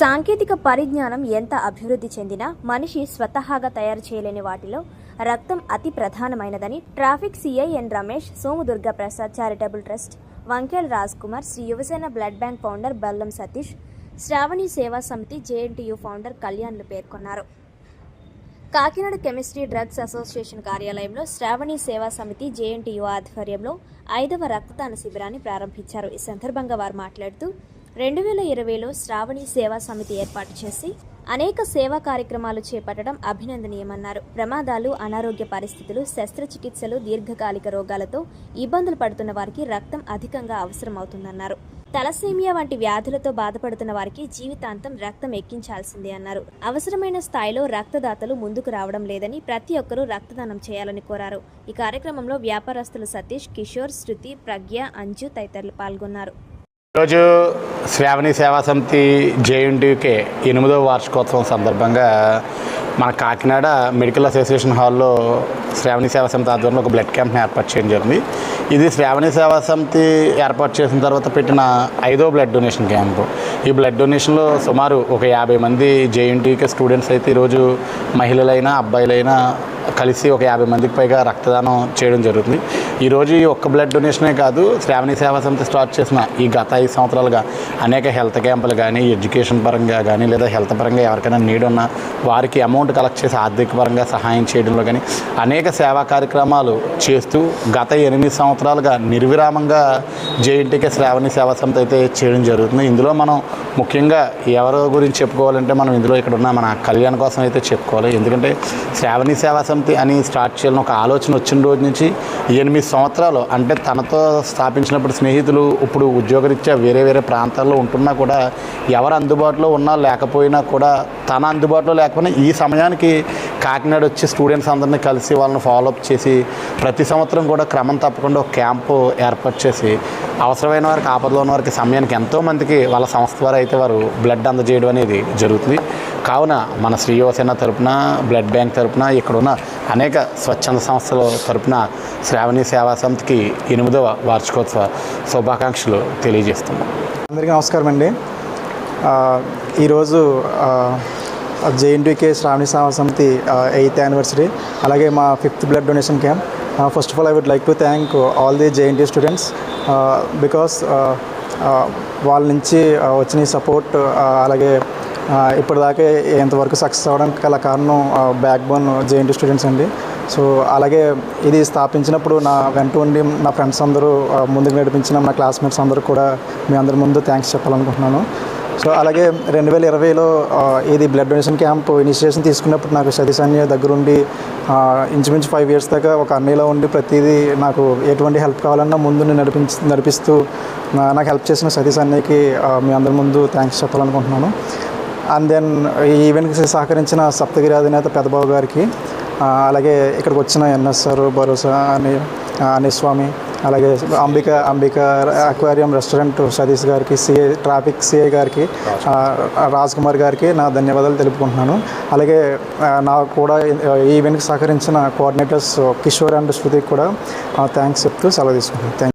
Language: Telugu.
సాంకేతిక పరిజ్ఞానం ఎంత అభివృద్ధి చెందినా మనిషి స్వతహాగా తయారు చేయలేని వాటిలో రక్తం అతి ప్రధానమైనదని traffic CIN Ramesh Somudurga Prasad charitable trust Vankel Raj Kumar Sri Yuvasena blood bank founder Ballam Satish Sravani Seva Samiti JNTU founder కళ్యాణ్లు పేర్కొన్నారు. కాకినాడ కెమిస్ట్రీ డ్రగ్స్ అసోసియేషన్ కార్యాలయంలో శ్రావణి సేవా సమితి జేఎన్టీయు ఆధ్వర్యంలో ఐదవ రక్తదాన శిబిరాన్ని ప్రారంభించారు. ఈ సందర్భంగా వారు మాట్లాడుతూ రెండు వేల ఇరవైలో శ్రావణి సేవా సమితి ఏర్పాటు చేసి అనేక సేవా కార్యక్రమాలు చేపట్టడం అభినందనీయమన్నారు. ప్రమాదాలు అనారోగ్య పరిస్థితులు శస్త్రచికిత్సలు దీర్ఘకాలిక రోగాలతో ఇబ్బందులు పడుతున్న వారికి రక్తం అధికంగా అవసరమవుతుందన్నారు. తలసేమియా వంటి వ్యాధులతో బాధపడుతున్న వారికి జీవితాంతం రక్తం ఎక్కించాల్సిందే అన్నారు. అవసరమైన స్థాయిలో రక్తదాతలు ముందుకు రావడం లేదని ప్రతి ఒక్కరూ రక్తదానం చేయాలని కోరారు. ఈ కార్యక్రమంలో వ్యాపారస్తులు సతీష్ కిషోర్ శృతి ప్రజ్ఞ అంజు తదితరులు పాల్గొన్నారు. ఈరోజు శ్రావణి సేవా సమితి జేఎన్టీకే ఎనిమిదవ వార్షికోత్సవం సందర్భంగా మన కాకినాడ మెడికల్ అసోసియేషన్ హాల్లో శ్రావణి సేవా సమితి ఆధ్వర్యంలో ఒక బ్లడ్ క్యాంప్ని ఏర్పాటు చేయడం జరిగింది. ఇది శ్రావణి సేవా సమితి ఏర్పాటు చేసిన తర్వాత పెట్టిన ఐదో బ్లడ్ డొనేషన్ క్యాంపు. ఈ బ్లడ్ డొనేషన్లో సుమారు ఒక యాభై మంది జేఎన్టీకే స్టూడెంట్స్ అయితే ఈరోజు మహిళలైనా అబ్బాయిలైనా కలిసి ఒక యాభై మందికి పైగా రక్తదానం చేయడం జరుగుతుంది. ఈరోజు ఈ ఒక్క బ్లడ్ డొనేషనే కాదు శ్రావణి సేవా సమితి స్టార్ట్ చేసిన ఈ గత ఐదు సంవత్సరాలుగా అనేక హెల్త్ క్యాంపులు కానీ ఎడ్యుకేషన్ పరంగా కానీ లేదా హెల్త్ పరంగా ఎవరికైనా నీడ్ ఉన్న వారికి అమౌంట్ కలెక్ట్ చేసి ఆర్థిక పరంగా సహాయం చేయడంలో కానీ అనేక సేవా కార్యక్రమాలు చేస్తూ గత ఎనిమిది సంవత్సరాలుగా నిర్విరామంగా జేఎన్టీకే శ్రావణి సేవా సమితి అయితే చేయడం జరుగుతుంది. ఇందులో మనం ముఖ్యంగా ఎవరి గురించి చెప్పుకోవాలంటే మనం ఇందులో ఇక్కడ ఉన్న మన కళ్యాణ్ కోసం అయితే చెప్పుకోవాలి. ఎందుకంటే శ్రావణి సేవా సమితి అని స్టార్ట్ చేయాలని ఒక ఆలోచన వచ్చిన రోజు నుంచి ఎనిమిది సంవత్సరాలు అంటే తనతో స్థాపించినప్పుడు స్నేహితులు ఇప్పుడు ఉద్యోగరీత్యా వేరే వేరే ప్రాంతాల్లో ఉంటున్నా కూడా ఎవరు అందుబాటులో ఉన్నా లేకపోయినా కూడా తన అందుబాటులో లేకపోయినా ఈ సమయానికి కాకినాడ వచ్చి స్టూడెంట్స్ అందరినీ కలిసి వాళ్ళని ఫాలోఅప్ చేసి ప్రతి సంవత్సరం కూడా క్రమం తప్పకుండా ఒక క్యాంపు ఏర్పాటు చేసి అవసరమైన వారికి ఆపదలో ఉన్న వారికి సమయానికి ఎంతోమందికి వాళ్ళ సంస్థ ద్వారా అయితే వారు బ్లడ్ అందజేయడం అనేది జరుగుతుంది. కావున మన శ్రీ యువసేన తరపున బ్లడ్ బ్యాంక్ తరపున ఇక్కడ ఉన్న అనేక స్వచ్ఛంద సంస్థల తరపున శ్రావణి సేవా సంస్థకి ఎనిమిదవ వార్షికోత్సవ శుభాకాంక్షలు తెలియజేస్తున్నాం. అందరికీ నమస్కారం అండి ఈరోజు జేఎన్టీకే శ్రావణి సమితి ఎయిత్ యానివర్సరీ అలాగే మా fifth blood donation camp first of all I would like to thank all the JNT students because వాళ్ళ నుంచి వచ్చిన సపోర్ట్ అలాగే ఇప్పటిదాకా ఎంతవరకు సక్సెస్ అవ్వడానికి గల కారణం బ్యాక్ బోన్ జేఎన్టీ స్టూడెంట్స్ అండి. సో అలాగే ఇది స్థాపించినప్పుడు నా వెంట ఉండి నా ఫ్రెండ్స్ అందరూ ముందుకు నడిపించిన నా క్లాస్మేట్స్ అందరూ కూడా మీ అందరి ముందు థ్యాంక్స్ చెప్పాలనుకుంటున్నాను. సో అలాగే రెండు వేల ఇరవైలో ఇది బ్లడ్ డొనేషన్ క్యాంప్ ఇనిషియేషన్ తీసుకున్నప్పుడు నాకు సతీష్ అన్నయ్య దగ్గరుండి ఇంచుమించు ఫైవ్ ఇయర్స్ దాకా ఒక అన్నయ్యలో ఉండి ప్రతిదీ నాకు ఎటువంటి హెల్ప్ కావాలన్నా ముందు నేను నడిపించి నడిపిస్తూ నాకు హెల్ప్ చేసిన సతీష్ అన్నయ్యకి మీ అందరి ముందు థ్యాంక్స్ చెప్పాలనుకుంటున్నాను. అండ్ దెన్ ఈ ఈవెంట్కి సహకరించిన సప్తగిరి అధినేత పెద్దబాబు గారికి అలాగే ఇక్కడికి వచ్చిన ఎన్ఎస్ఆర్ భరోసా అని అనిస్వామి అలాగే అంబిక అంబిక అక్వేరియం రెస్టారెంట్ సతీష్ గారికి సిఏ ట్రాఫిక్ సిఏ గారికి రాజ్ కుమార్ గారికి నా ధన్యవాదాలు తెలుపుకుంటున్నాను. అలాగే నాకు కూడా ఈవెంట్కి సహకరించిన కోఆర్డినేటర్స్ కిషోర్ అండ్ శృతికి కూడా థ్యాంక్స్ చెప్తూ సెలవు తీసుకుంటున్నాను. థ్యాంక్